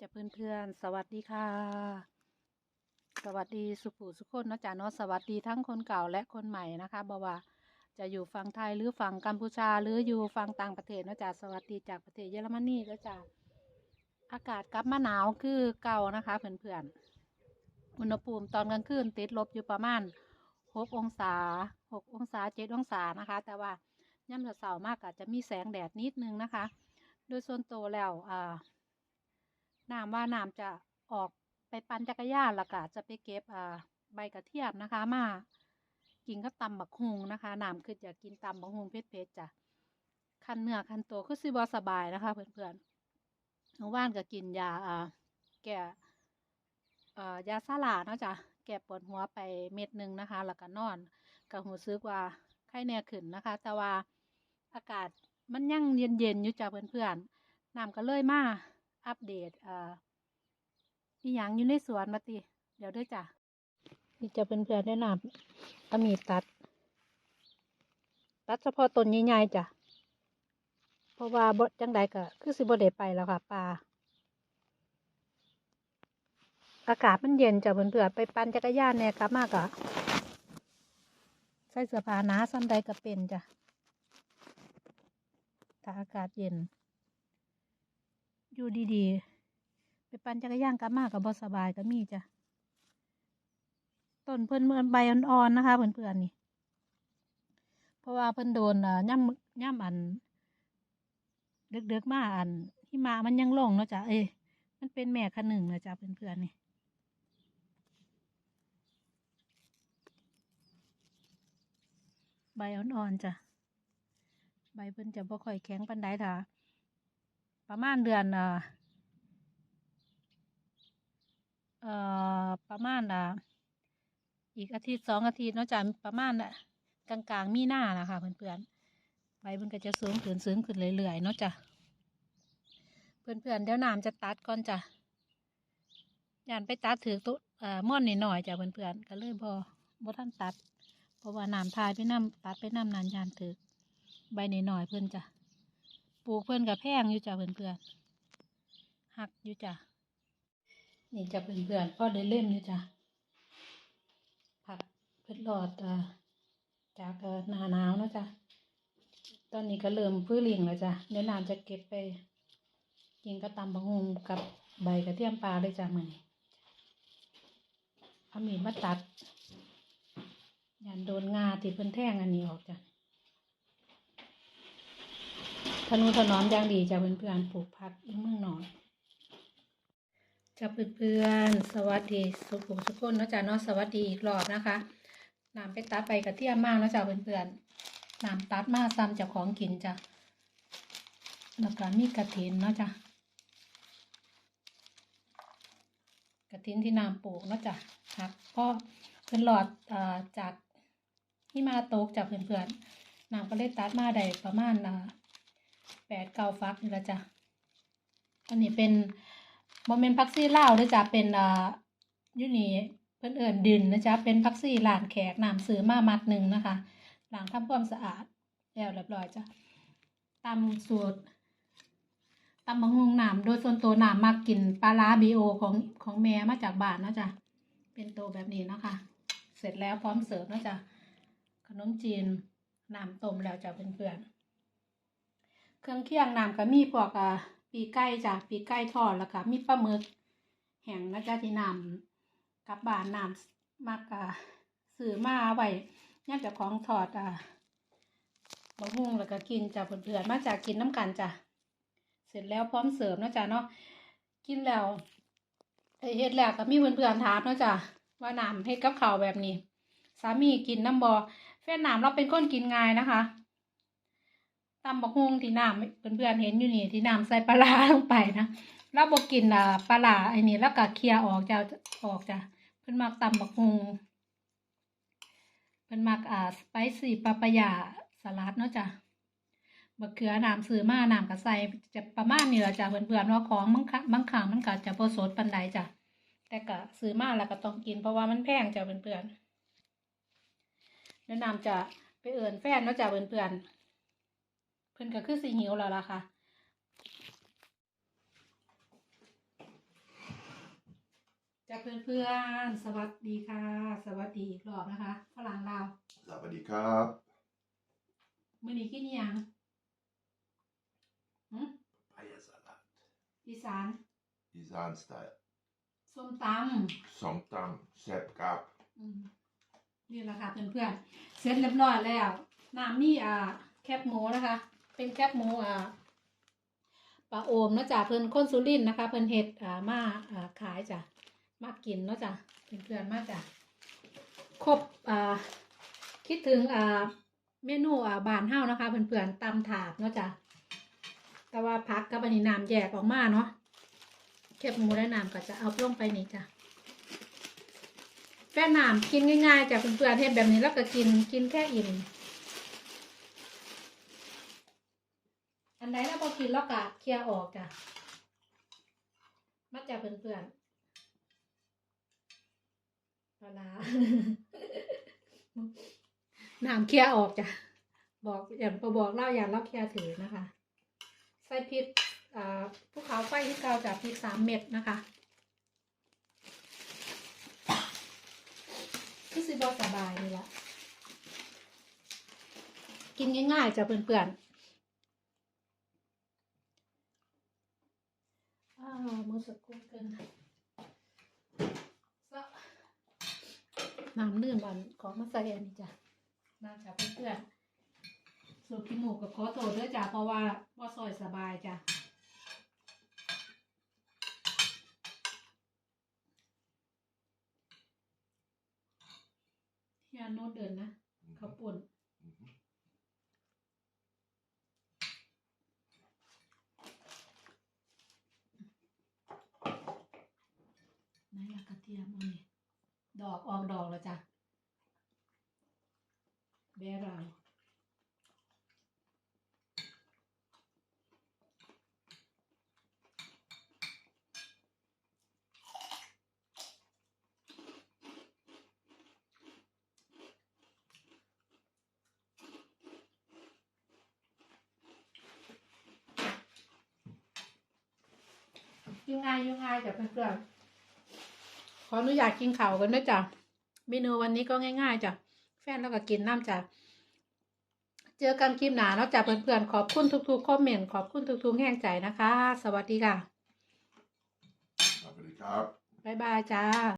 จะเพื่อนๆสวัสดีค่ะ สวัสดีสุภูสุคนนะจ๊ะเนาะสวัสดีทั้งคนเก่าและคนใหม่นะคะบ่ว่าจะอยู่ฝั่งไทยหรือฝั่งกัมพูชา หรืออยู่ฝั่งต่างประเทศนะจ๊ะสวัสดีจากประเทศเยอรมนีนะจ๊ะอากาศกลับมาหนาวคือเก่านะคะเพื่อนๆอุณหภูมิตอนกลางคืนติดลบอยู่ประมาณหกองศาหกองศาเจ็ดองศานะคะ แต่ว่าย่ำเสาร์มากอาจจะมีแสงแดดนิดนึงนะคะ โดยส่วนตัวแล้วอ่า น้ำว่าน้ำจะออกไปปั่นจักรยานล้วก็จะไปเก็บอ่าใบกระเทียมนะคะมากินกับตำบักฮุงนะคะน้ำคืออยากกินตำบักฮุงเผ็ดๆจ้ะคันเนื้อคันตัวคือสิบสบายนะคะ เพื่อนๆเมื่อวานก็กินยาอ่าแก้อ่ายาซาลาเนาะจ้ะแก้ปวดหัวไปเม็ดหนึ่งนะคะ แล้วก็นอนก็หูซึกว่าไข้แน่ขึ้นนะคะ แต่ว่าอากาศมันยังเย็นๆอยู่จ้ะเพื่อนๆน้ำก็เลยมา อัปเดตอ่าอีหยังอยู่ในสวนมาติ เดี๋ยวด้วยจ้ะนี่จะเป็นเพื่อนๆแนะนำก็มีตัด ตัดเฉพาะต้นใหญ่ๆจ้ะ เพราะว่าบดจังใดก็คือสิบดได้ไปแล้วค่ะปลาอากาศมันเย็นจ้ะเพื่อนๆไปปั่นจักรยานเนี่ยกลับมากอะใส่เสื้อผ้าหนาซ้ำใดก็เป็นจ้ะถ้าอากาศเย็น อยู่ดีๆ ไปปั่นจักรยานกลับมากับบสบายก็มีจ้ะต้นเพิ่นเมื่อใบอ่อนๆนะคะเพื่อนๆนี่ เพราะว่าเพิ่นโดนอ่ย่ำย่ำอันเด็กๆมาอันหิมะมันยังลงเนาะจ้ะเอ้มันเป็นแม่ขนึงนะจ้ะเพื่อนๆนี่ใบอ่อนๆจ้ะใบเพิ่นจะบ่ค่อยแข็งปานใดถ้า ประมาณเดือนเอ่อเอ่อประมาณอะอีกอาทิตย์สองอาทิตย์เนาะจ้ะประมาณน่ะกลางกลางๆมีหน้านะคะเพื่อนๆใบมันก็จะสูงขึ้นสูงขึ้นเรื่อยๆเนาะจ้ะเพื่อนๆเดี๋ยวน้ำจะตัดก่อนจ้ะยานไปตัดถือตุเอ่อม่อนนิดหน่อยๆจ้ะเพื่อนๆก็เลยบ่บ่ทันตัด เพราะว่าน้ำทายไปน้ำตัดไปน้ำนานยานถือใบนิดหน่อยๆเพื่อนจ้ะ ปลูกเพื่อนกับแพงอยู่จ้ะเพื่อนเพื่อนหักอยู่จ้ะนี่จะเพื่อนเพื่อนพ่อได้เล่มอยู่จ้ะผักเพื่อนหลอดอ่าจากหนาหนาวนะจ้ะตอนนี้ก็เริ่มพื้นลิงแล้วจ้ะเดี๋ยวน้ำจะเก็บไปกินกระตำบังฮุงกับใบกระเทียมปลาเลยจ้ะมันเอามีดมาตัดยันโดนงาที่เพิ่นแท่งอันนี้ออกจ้ะ ทนุถนอมอย่างดีจ้ะเพื่อนๆปลูกผักอยังเมืองหนอนจ้ะเพื่อนๆสวัสดีสุขุมสุขคนนะจ้ะเนาะสวัสดีอีกรอบนะคะน้ำไปตัดไปกระเทียมมากนะจ้ะเพื่อนๆน้ำตัดมาซ้ำจ้าของกินจ้ะแล้วก็มีกระถินนะจ้ะกระถินที่น้ำปลูกนะจ้ะครับก็เป็นหลอดอจากที่มาตกจากเพื่อนๆน้ำก็เลยตัดมาได้ประมาณอ่า แปดเก้าฟักนี่ละจ้ะอันนี้เป็นโมเมนพักซี่ลาเด้อจ้ะเป็นอ่ายูนี่เพิ่อนเอิ่นดินนะจ๊ะเป็นพักซี่หลานแขกน้ำซื้อมามัดหนึ่งนะคะหล้างทำความสะอาดแล้วเรียบร้อยจ้ะตามสูตรตำบังฮุงน้ำโดยส่วนตัวน้ำมักกินปลาร้าบีโอของของแม่มาจากบ้านนะจ๊ะเป็นตัวแบบนี้นะคะเสร็จแล้วพร้อมเสิร์ฟนะจ๊ะขนมจีนน้ำต้มแล้วจ้ะเพื่อนๆ เครื่องเคียงน้ำก็มีพวกอ่าปีกไก่จ้ะปีกไก่ทอดแล้วก็มีปลาหมึกแห้งนะจ๊ะที่น้ำกับบานน้ำมากอ่าซื้อมาไว้ย่ามเจ้าของทอดอ่าบะฮุ่งแล้วก็กินจ้ะเพื่อนๆมาจากกินน้ำกันจ้ะเสร็จแล้วพร้อมเสิร์ฟนะจ้ะเนาะกินแล้วไอเฮ็ดแล้วก็มีเพื่อนๆถามเนาะจ้ะว่าน้ำเฮ็ดกับข้าวแบบนี้ สามีกินน้ำบอแฟนน้ำเราเป็นคนกินง่ายนะคะ ตำบักฮงที่น้ำเพื่อนๆเห็นอยู่นี่ที่น้ำใส่ปลาลงไปนะแล้วบอกกินอ่าปลาไอ้นี่แล้วก็เคลียร์ออกจะออกจ้ะเพิ่นมักตำบักฮงเพิ่นมักอ่าสไปซี่ปาปายาสลัดเนาะจ้ะบักเขือน้ำซื้อมาน้ำก็ใส่จะประมาณนี้แหละจ้ะเพื่อนๆว่าของบางครั้งบางครั้งมันก็จะบ่สดปานใดจ้ะแต่ก็ซื้อมาแล้วก็ต้องกินเพราะว่ามันแพงจ้ะเพื่อนๆแนะนำจะไปเอื่นแฟนเนาะจ้ะเพื่อนๆ เพิ่นก็คือสีหิวแล้วล่ะค่ะจ้าเพื่อนๆสวัสดีค่ะ สวัสดีอีกรอบนะคะฝรั่งลาวสวัสดีครับมื่อนี้กินอิหยังหึ Pajasalat. อีสาน Isan style. ส้มต Somtam. Seppkap. ำอืมนี่แหละค่ะเพื่อนๆเสร็จเรียบร้อยแล้วน้ำนี่อ่าแคบหมูนะคะ เป็นแคบหมูอ่าปลาโอมเนาะจ้ะเพิ่นค้นสุรินนะคะ เพิ่นเฮ็ดอ่ามาอ่าขายจ้ะมากินเนาะจ้ะเพื่อนๆมากจ้ะครบอ่าคิดถึงอ่าเมนูอ่าบานเฮานะคะ เพื่อนๆตำถาดเนาะจ้ะแต่ว่าพักกับอันนี้น้ำแยกออกมาเนาะแคบหมูและน้ำก็จะเอาลงไปนี่จ้ะแค่น้ำกินง่ายๆจ้ะเพื่อนๆเฮ็ดแบบนี้แล้วก็กินกินแค่อิ่ม นไหนแล้วพอกินแล้วก็เคลียร์ออกจ้ะมาจ้ะเพื่อนๆปลาร้าน้ำเคลียร์ออกจ้ะ บอกอย่างพอบอกเล่าอย่างเล่าเคลียร์ถือนะคะ ใส่พริกภูเขาไฟที่เกาจากพริกสามเม็ดนะคะที่สิบอสบายนี่แหละกินง่ายๆจ้ะเพื่อนๆอ้าวมือสกุลเกินซะ น้ำเลื่อนวันของมาใส่อันนี้จ้ะน่าจะเพื่อนๆสูตรพี่หมูกับขอโทษด้วยจ้ะเพราะว่าว่าซอยสบายจ้ะเฮียโน้ตเดินนะเขาวป่น Mhm. ไหนละกระเทียมเอานี่ ดอกออกดอกแล้วจ้ะแบเราวยังไงยังไงจ้ะเพื่อนๆ ขออนุญาตกินข้าวกันด้วยจ้ะเมนูวันนี้ก็ง่ายๆจ้ะแฟนแล้วก็กินน้ำจ้ะเจอกันคลิปหนาเนาะจ้ะเพื่อนๆขอบคุณทุกๆคอมเมนต์ขอบคุณทุกๆแห่งใจนะคะ สวัสดีค่ะ S วัสดีครับบ๊ายบายจ้า